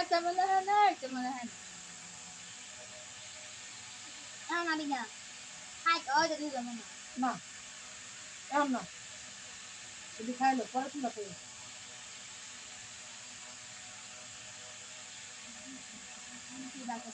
একটা মনে হয় না একটা মনে হয় না আমি না হাই ওই তো দুজন মনে হয় না এখন না যদি খাইলো পরে তুমি খাইলো Thank বাকি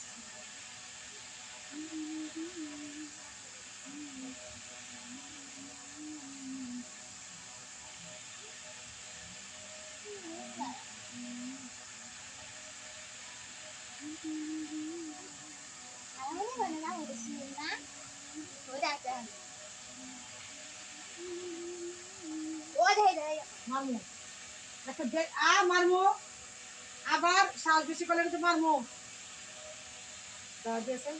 মারমু একটা দে আ মারমু আবার সাজ বেশি করলে কিন্তু মারমু দাও দিয়েছেন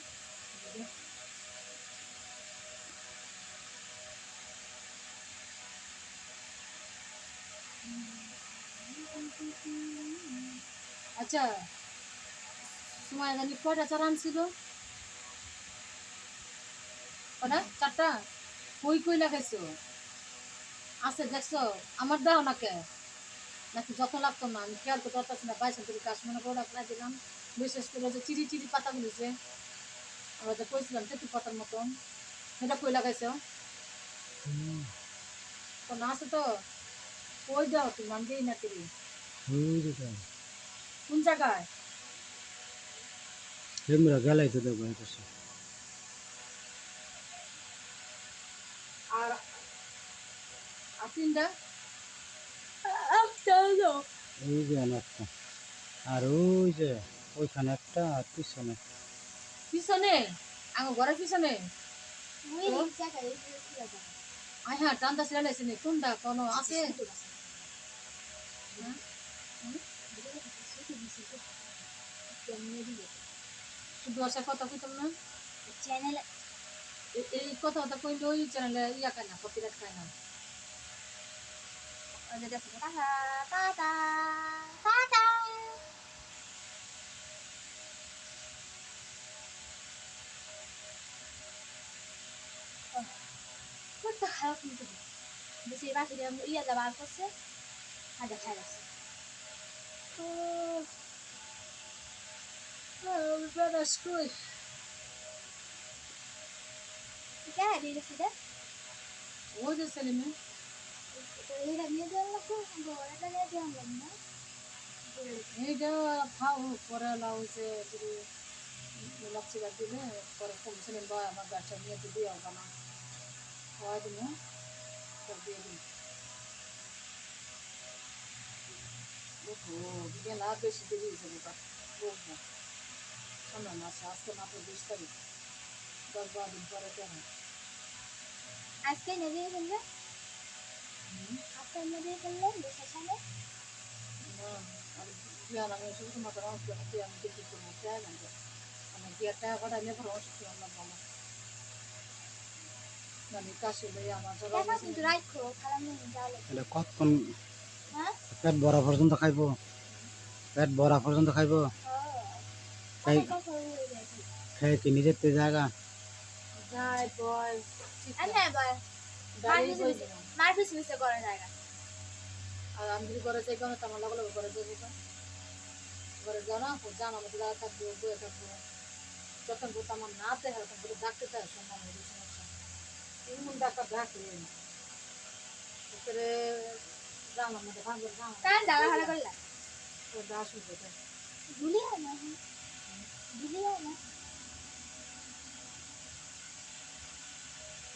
আচ্ছা সময় জানি কয়টা চারা আনছিল কটা চারটা কই কই লাগাইছো আছে দেখছ? আমার দাও না কে নাকি যত লাগতো না আমি খেয়াল করতে পারতাছি না বাইশ করে কাশ মনে করে রাখা দিলাম। বিশেষ করে যে চিরি চিরি পাতাগুলো যে আমরা যে কইছিলাম তেঁতুল পাতার মতন সেটা কই লাগাইছো তো না আছে তো? কই দাও তুমি আমি দিই না তিরি কোন জায়গায়? গেলাই তো দেবো আর তিনটা একটা যে একটা। আর ওই যে ওইখানে একটা আর পিছনে। পিছনে? আমার ঘরের পিছনে? আয় হ্যাঁ টান্দা ছেড়ে লাইছে নি। কোনটা? কোনো আছে? হ্যাঁ? শুধু আসা কথা কইতাম না চ্যানেল এই কথা কথা কইলে ওই চ্যানেলে ইয়া খায় না কপিরাইট খায় না যেটা টাটা টাটা টাটা কত খারাপ কিন্তু বেশি বাকি ইয়া যাবার করছে খাই আছে বেড়াস কই কে দিয়ে দিছে ওই যে ছেলে মেয়ে এটা নিয়ে যাওয়ার লাগবে বড়টা নিয়ে যাওয়ার লাগবে না এইটা খাও পরে লাউ যে যদি লক্ষ্মী বাদ দিলে পরে কম ছেলে বা আমার ব্যবসা নিয়ে দিয়ে হবে না খাওয়া দিন পর দিয়ে দিন ওহো গেলা বেশি দেরি হয়েছে বাবা বলব শোনো না আজকে মাত্র বিশ তারিখ দশ বারো দিন পরে কেন আজকে নেবে ফেলবে আজকে নেবে ফেললে বসে মানে কতক্ষণ হ্যাঁ? পেট ভরা পর্যন্ত খাইব? পেট ভরা পর্যন্ত খাইব? খেয়ে কি নিজের তো জায়গা? যাই বয় আমি এবার দাঁড়িয়ে মার পিছে পিছে করে জায়গা আর আমি যদি ঘরে যাই কেন তোমার লাগল যাব কেন ঘরে যাও না জানো আমি দাদা থাকব বয়ে থাকব। যখন বোধ আমার না দেয় তখন বলে ডাকতে দেয় সম্মান হয়ে সমস্যা এমন ডাক্তার ডাকলে তারপরে যাও না মধ্যে ভাঙবে যাও কান দাঁড়া হারা করলা। দাস হয়ে ভুলি হয় না ভুলি না।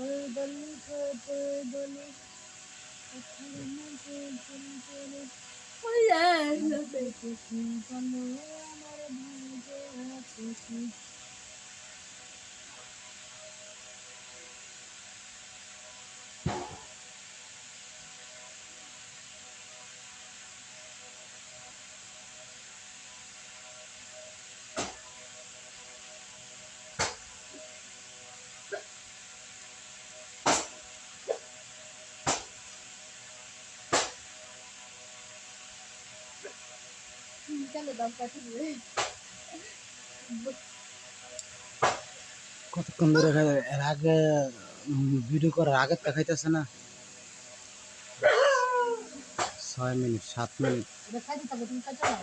Oh, purple, Mulher, meu peito, কতক্ষণ ধরে খা- এর আগে ভিডিও করার আগে দেখাইতেছে না ছয় মিনিট সাত মিনিট এটা খাইতে থাকো তুমি খাইতে না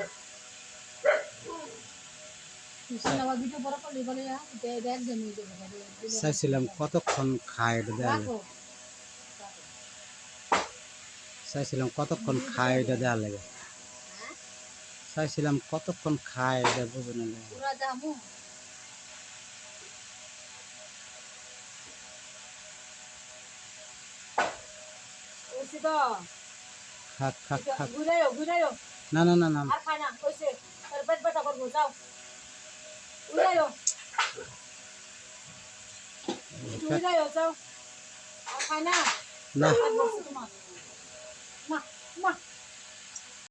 সিনেমা ভিডিও বড় করলে বলে "আ, এটা এটা একদম হয়ে চাইছিলাম কতক্ষণ খায় এটা দেওয়া চাইছিলাম কতক্ষণ খায় এটা দেওয়া লাগে চাইছিলাম কতক্ষণ খায় এটা বুঝে না লাগে। পুরা জামু। ওইসে তো। খাক খাক খাক। না না না না না।